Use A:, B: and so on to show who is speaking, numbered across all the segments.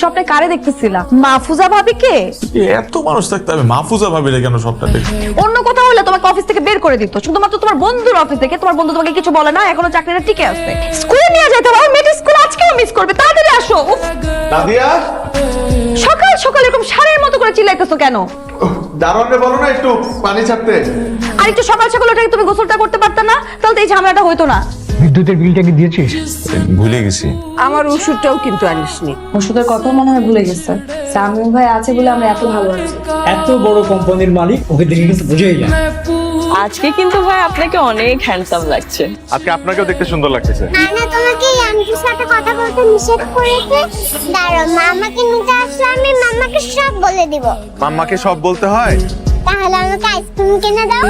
A: স্বপ্নে কারে দেখতেছিলা? মাহফুজা ভাবি কে?
B: এত মানুষ থাকতে হবে। মাহফুজা ভাবিরে কেন সবটা দেখে
A: অন্য কোথাও হলে তোমাকে অফিস থেকে বের করে দিত। শুধুমাত্র তোমার বন্ধুর অফিস থেকে। তোমার বন্ধু তোমাকে কিছু বলে না এখনও চাকরিটা টিকে আছে। স্কুলে নিয়ে যেতে হবে মেয়েটা স্কুল আজকেও মিস করবে। তাড়াতাড়ি আসো।
C: নাদিয়া?
A: সকাল সকাল এরকম সারের মতো করে চিল্লাইতেছো কেন?
C: দারোয়ানরে বলো না একটু পানি ছাড়তে।
A: আর একটু সকাল সকাল ওটা তুমি গোসলটা করতে পারতে না তাহলে তো এই ঝামেলাটা হইতো না।
D: বিদ্যুতের বিলটা কি দিয়েছিস?
B: ভুলে গেছি।
E: আমার ওষুধটাও কিন্তু আনিসনি।
A: ওষুধের কথা মনে হয় ভুলে গেছে। সামিম ভাই আছে বলে আমরা এত ভালো আছি।
D: এত বড় কোম্পানির মালিক ওকে দেখে কিন্তু বুঝেই যায়
F: আজকে কিন্তু ভাই আপনাকে অনেক হ্যান্ডসাম লাগছে।
C: আজকে আপনাকেও দেখতে সুন্দর লাগতেছে।
G: নানা তোমাকে আন্টির সাথে কথা বলতে নিষেধ করেছে। দাঁড়াও মামাকে নিতে আসলে আমি মামাকে সব বলে দিব।
C: মাম্মাকে সব বলতে হয়?
G: তাহলে আমাকে আইসক্রিম কিনে দাও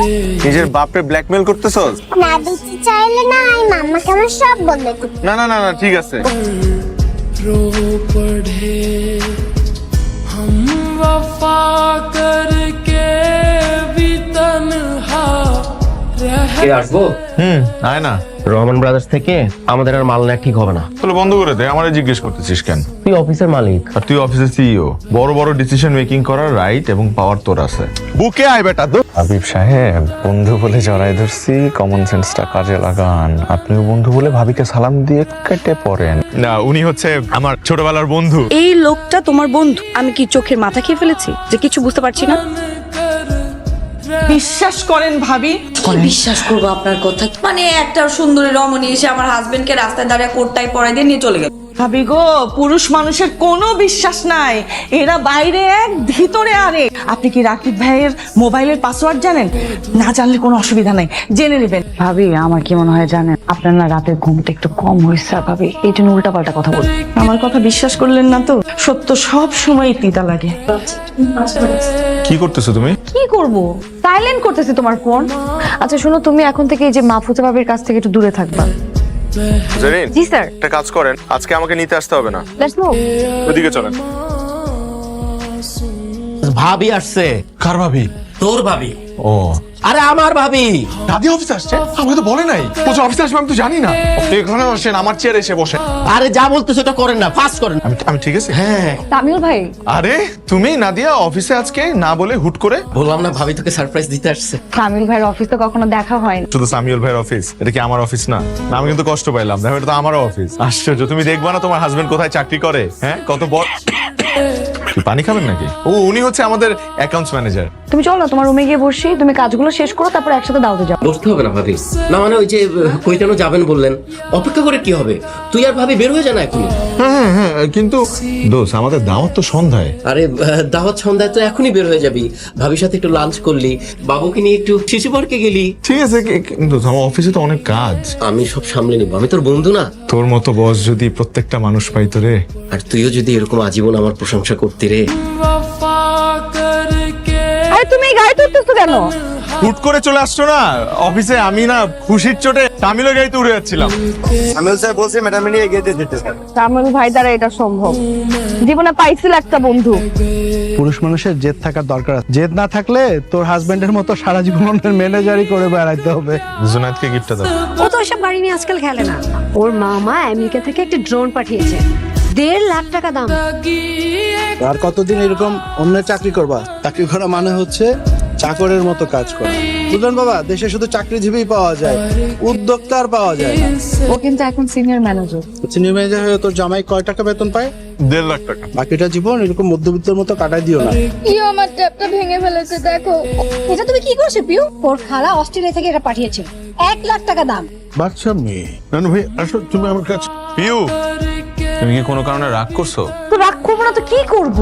C: নিজের বাপরে ব্ল্যাকমেল করতেছস
G: না দিতে চাইলে না আমি মাম্মাকে আমার সব বলে দিব
C: না না না না ঠিক আছে
H: रो पढ़े हम वफा करके भी तन्हा रह
I: কে আসব?
B: হুম। আয় না।
I: রহমান ব্রাদার্স থেকে আমাদের আর মাল নেওয়া ঠিক হবে না।
B: তাহলে বন্ধ করে দে আমারে জিজ্ঞেস করতেছিস কেন?
I: তুই অফিসের মালিক।
B: আর তুই অফিসের সিইও বড় বড় ডিসিশন মেকিং করার রাইট এবং পাওয়ার তোর আছে।
C: বুকে আয় বেটা তো
J: হাবিব সাহেব বন্ধু বলে জড়াই ধরছি কমন সেন্সটা কাজে লাগান। আপনিও বন্ধু বলে ভাবিকে সালাম দিয়ে কেটে পড়েন।
B: না উনি হচ্ছে আমার ছোটবেলার বন্ধু।
E: এই লোকটা তোমার বন্ধু। আমি কি চোখের মাথা খেয়ে ফেলেছি যে কিছু বুঝতে পারছি না?
F: বিশ্বাস করেন ভাবি?
K: কি বিশ্বাস করব আপনার কথা? মানে একটা সুন্দরী রমণী এসে আমার হাজবেন্ডকে রাস্তায় দাঁড়িয়ে কোটটাই পরাই দিয়ে নিয়ে চলে গেল।
F: ভাবি গো পুরুষ মানুষের কোনো বিশ্বাস নাই। এরা বাইরে এক ভিতরে আরে আপনি কি রাকিব ভাইয়ের মোবাইলের পাসওয়ার্ড জানেন? না জানলে কোনো অসুবিধা নাই। জেনে নেবেন।
A: ভাবি আমার কি মনে হয় জানেন? আপনার না রাতের ঘুমটা একটু কম হয়েছে ভাবি। এই জন্য উল্টা পাল্টা কথা বল
F: আমার কথা বিশ্বাস করলেন না তো? সত্য সব সময় তিতা লাগে।
B: কি করতেছো তুমি?
A: কি করব? সাইলেন্ট করতেছি তোমার ফোন। আচ্ছা শোনো তুমি এখন থেকে এই যে মাহফুজা ভাবির কাছ থেকে একটু দূরে থাকবা।
C: জেরিন
A: জি স্যার।
C: একটা কাজ করেন। আজকে আমাকে নিতে আসতে হবে না।
A: লেটস মুভ
C: ওদিকে চলেন।
I: ভাবি আসছে।
B: কার ভাবি?
I: তোর ভাবি।
B: ও।
I: আরে আমার ভাবি।
C: দাদি অফিসে আসছে? আমাকে তো বলে নাই। বলছে অফিসে আসবে আমি তো জানি না। এখানে বসেন আমার চেয়ারে এসে বসেন
I: আরে যা বলতে সেটা করেন না ফাস্ট করেন।
C: আমি আমি ঠিক আছে?
I: হ্যাঁ।
A: তামিল ভাই।
C: আরে তুমি নাদিয়া অফিসে আজকে না বলে হুট করে?
I: বললাম না ভাবি তোকে সারপ্রাইজ দিতে আসছে।
A: তামিল ভাইয়ের অফিস তো কখনো দেখা হয় হয়নি।
B: শুধু সামিউল ভাইয়ের অফিস এটা কি আমার অফিস না? না, আমি কিন্তু কষ্ট পাইলাম। দেখো এটা তো আমারও অফিস আশ্চর্য তুমি দেখবা না তোমার হাজবেন্ড কোথায় চাকরি করে? হ্যাঁ কত বড় পানি খাবেন নাকি? ও উনি হচ্ছে আমাদের অ্যাকাউন্টস ম্যানেজার
A: তুমি চলো না তোমার রুমে গিয়ে বসি তুমি কাজগুলো শেষ করো তারপর একসাথে দাওতে যাও।
I: বসতে হবে না ভাবি। না মানে ওই যে কই কেন যাবেন বললেন। অপেক্ষা করে কি হবে? তুই আর ভাবি বের হয়ে যা না এখনই।
B: হ্যাঁ, হ্যাঁ হ্যাঁ কিন্তু দোষ আমাদের দাওয়াত তো সন্ধ্যায়।
I: আরে দাওয়াত সন্ধ্যায় তো এখনই বের হয়ে যাবি। ভাবির সাথে একটু লাঞ্চ করলি বাবুকে নিয়ে একটু শিশু পার্কে গেলি।
B: ঠিক আছে কিন্তু আমার অফিসে তো অনেক কাজ।
I: আমি সব সামলে নিব। আমি তোর বন্ধু না?
B: তোর মতো বস যদি প্রত্যেকটা মানুষ পাইতো রে।
I: আর তুইও যদি এরকম আজীবন আমার প্রশংসা করতি রে।
A: তুমি কেন?
B: হুট করে চলে আসছো না? অফিসে আমি না খুশির চোটে তামিলও গাইতে উড়ে যাচ্ছিলাম।
C: আমিল স্যার বলছে ম্যাডাম নিয়ে এগিয়ে যেতে
A: তামিল ভাই দ্বারা এটা সম্ভব। জীবনে পাইছিল একটা বন্ধু।
D: পুরুষ মানুষের জেদ থাকার দরকার আছে। জেদ না থাকলে তোর হাজবেন্ডের মতো সারা জীবনের ম্যানেজারই করে বেড়াইতে হবে।
B: জুনাইদকে গিফটটা দাও।
E: ও তো ওইসব গাড়ি নিয়ে আজকাল খেলে না। ওর মামা আমেরিকা থেকে একটা ড্রোন পাঠিয়েছে। দেড় লাখ টাকা দাম।
D: আর কতদিন এরকম অন্য চাকরি করবা? চাকরি করা মানে হচ্ছে চাকরের মতো কাজ করা। বুঝলেন বাবা দেশে শুধু চাকরিজীবী পাওয়া যায় উদ্যোক্তা আর পাওয়া যায় না।
A: ও কিন্তু এখন সিনিয়র ম্যানেজার
D: সিনিয়র ম্যানেজার হয়ে তোর জামাই কয় টাকা বেতন পায়?
B: দেড় লাখ টাকা।
D: বাকিটা জীবন এরকম মধ্যবিত্তের মতো কাটাই দিও না।
G: ইও আমার ট্যাপটা ভেঙে ফেলেছে দেখো।
E: এটা তুমি কি করছ পিউ? ওর খালা অস্ট্রেলিয়া থেকে এটা পাঠিয়েছে এক লাখ টাকা দাম।
D: বাচ্চা মেয়ে।
B: নানু ভাই আসো তুমি আমার কাছে পিউ! তুমি কি কোনো কারণে রাগ করছ?
A: করব না তো কি করব?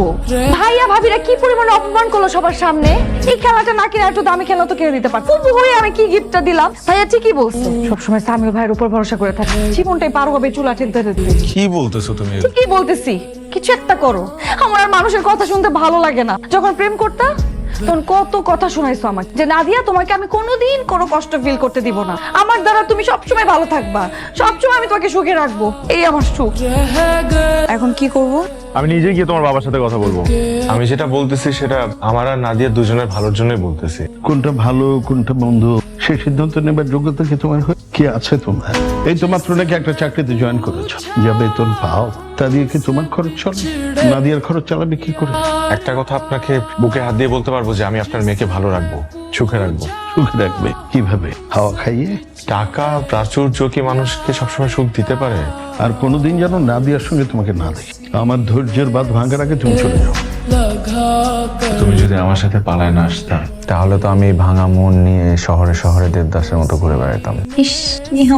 A: ভাইয়া ভাবিরা কি পরিমাণে অপমান করল সবার সামনে? এই খেলাটা না কিনে একটু দামি খেলা তো কেউ দিতে পারতো। হয়ে আমি কি গিফটটা দিলাম? ভাইয়া ঠিকই বলছো। সবসময় ভাইয়ের উপর ভরসা করে থাকি। জীবনটাই পার হবে চুলা
B: কি বলতেছো তুমি?
A: ঠিকই বলতেছি। কিছু একটা করো। আমার আর মানুষের কথা শুনতে ভালো লাগে না। যখন প্রেম করতা তখন কত কথা শোনাইছো আমাকে যে নাদিয়া তোমাকে আমি কোনোদিন কোনো কষ্ট ফিল করতে দিব না। আমার দ্বারা তুমি সবসময় ভালো থাকবা। সবসময় আমি তোমাকে সুখে রাখব। এই আমার সুখ। এখন কি করব?
B: আমি নিজে গিয়ে তোমার বাবার সাথে কথা বলব। আমি যেটা বলতেছি সেটা আমার আর নাদিয়া দুজনের ভালোর জন্যই বলতেছি।
D: কোনটা ভালো কোনটা বন্ধু
L: সেই সিদ্ধান্ত নেবার যোগ্যতা কি তোমার কি আছে তোমার? এই তো মাত্র নাকি একটা চাকরিতে জয়েন করেছ। যা বেতন পাও তা দিয়ে কি তোমার খরচ চলে? নাদিয়ার খরচ চালাবে কি করে?
B: একটা কথা আপনাকে বুকে হাত দিয়ে বলতে পারব যে আমি আপনার মেয়েকে ভালো রাখব সুখে রাখব।
L: সুখে রাখবে। কীভাবে? হাওয়া খাইয়ে?
B: টাকা প্রাচুর্য কি মানুষকে সবসময় সুখ দিতে পারে?
L: আর কোনোদিন যেন নাদিয়ার সঙ্গে তোমাকে না দেখি। আমার ধৈর্যের বাদ ভাঙার আগে তুমি চলে যাও।
B: তুমি যদি আমার সাথে পালায় না আসতাম
G: তাহলে তো আমি ভাঙা মন নিয়ে শহরে শহরে দেবদাসের মতো ঘুরে বেড়াতাম
A: ইস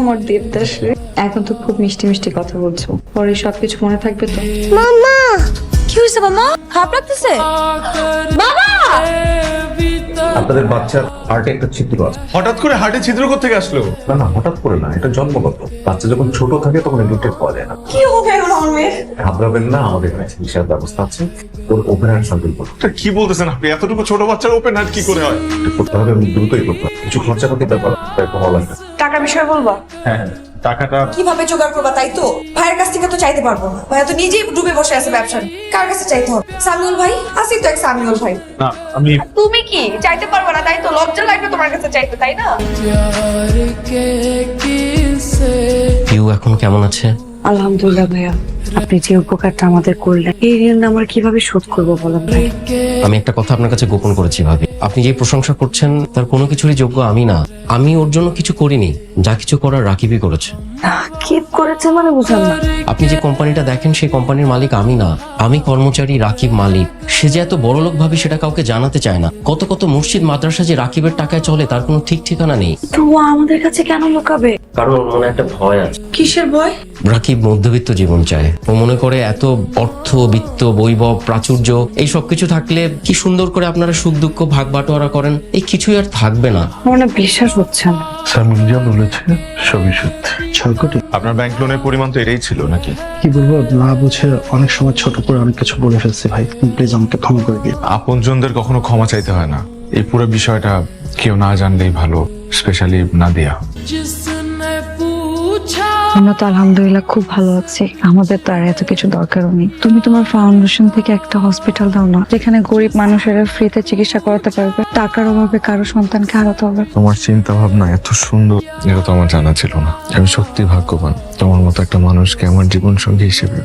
A: আমার দেবদাস এখন তো খুব মিষ্টি মিষ্টি কথা বলছো। পরে সবকিছু মনে থাকবে তো।
M: মামা
A: কি হয়েছে মামা খারাপ বাবা!
G: আপনাদের বাচ্চার হার্টে একটা ছিদ্র আছে।
B: হঠাৎ করে হার্টে ছিদ্র কোথা থেকে আসলো?
G: না না হঠাৎ করে না এটা জন্মগত। বাচ্চা যখন ছোট থাকে তখন ইনফেক্টেড পাওয়া যায় না।
A: কি হবে
G: ঘাবড়াবেন না আমাদের কাছে হিসাব ব্যবস্থা আছে। ওর ওপেনার
B: সার্কেল কি বলতেছেন আপনি? এতটুকু ছোট বাচ্চার ওপেনার কি করে হয়?
G: করতে হবে দ্রুতই করতে হবে। কিছু খরচাপাতি ব্যাপার
A: টাকা বিষয়ে বলবা?
B: হ্যাঁ, হ্যাঁ টাকাটা
A: কীভাবে জোগাড় করবা তাই তো? ভাইয়ের কাছ থেকে তো চাইতে পারব না। ভাই তো নিজেই ডুবে বসে আছে ব্যবসা কার কাছে চাইতে হবে? সামিউল ভাই? আসি তো এক সামিউল ভাই।
B: না আমি
A: তুমি কি? চাইতে পারবে না তাই তো লজ্জা লাগবে তোমার কাছে চাইতে তাই না?
I: কেউ এখন কেমন আছে?
N: আলহামদুলিল্লাহ ভাইয়া। আপনি যে উপকারটা আমাদের করলেন, এই ঋণ আমরা কীভাবে শোধ করব বলেন ভাই
I: আমি একটা কথা আপনার কাছে গোপন করেছি ভাবি। আপনি যে প্রশংসা করছেন, তার কোনো কিছুরই যোগ্য আমি না। আমি ওর জন্য কিছু করিনি, যা কিছু করার রাকিবই করেছে।
N: কি করেছে মানে বুঝলাম না।
I: আপনি যে কোম্পানিটা দেখেন সেই কোম্পানির মালিক আমি না। আমি কর্মচারী রাকিব মালিক। সে যে এত বড় লোক ভাবে সেটা কাউকে জানাতে চায় না। কত কত মসজিদ মাদ্রাসা যে রাকিবের টাকায় চলে তার কোনো ঠিক ঠিকানা নেই।
N: তো ও আমাদের কাছে কেন লুকাবে?
I: কারণ ওর মনে একটা ভয় আছে।
A: কিসের ভয়?
I: রাকিব মধ্যবিত্ত জীবন চায়। ও মনে করে এত অর্থ বিত্ত বৈভব প্রাচুর্য এই সব কিছু থাকলে কি সুন্দর করে আপনারা সুখ দুঃখ ভাগ বাটোয়ারা করেন? এই কিছুই আর থাকবে না।
N: আমার না বিশ্বাস হচ্ছে না।
L: যা বলেছে সবই সত্যি।
D: সংকটে
B: আপনার ব্যাংক লোনের পরিমাণ তো এটাই ছিল নাকি?
D: কি বলব না বুঝে অনেক সময় ছোট করে অনেক কিছু বলে ফেলছি ভাই। প্লিজ আমাকে ক্ষমা করে দিন।
B: আপনজনদের কখনো ক্ষমা চাইতে হয় না। এই পুরো বিষয়টা কেউ না জানলেই ভালো স্পেশালি
O: না দেয়া
K: আমরা তো আলহামদুলিল্লাহ খুব ভালো আছি। আমাদের তো আর এত কিছু দরকারও নেই। তুমি তোমার ফাউন্ডেশন থেকে একটা হসপিটাল দাও না, যেখানে গরিব মানুষেরা ফ্রিতে চিকিৎসা করাতে পারবে। টাকার অভাবে কারও সন্তানকে হারাতে হবে।
B: তোমার চিন্তা ভাবনা এত সুন্দর, এটা তো আমার জানা ছিল না। আমি সত্যি ভাগ্যবান, তোমার মতো একটা মানুষকে আমার জীবন সঙ্গী হিসেবে।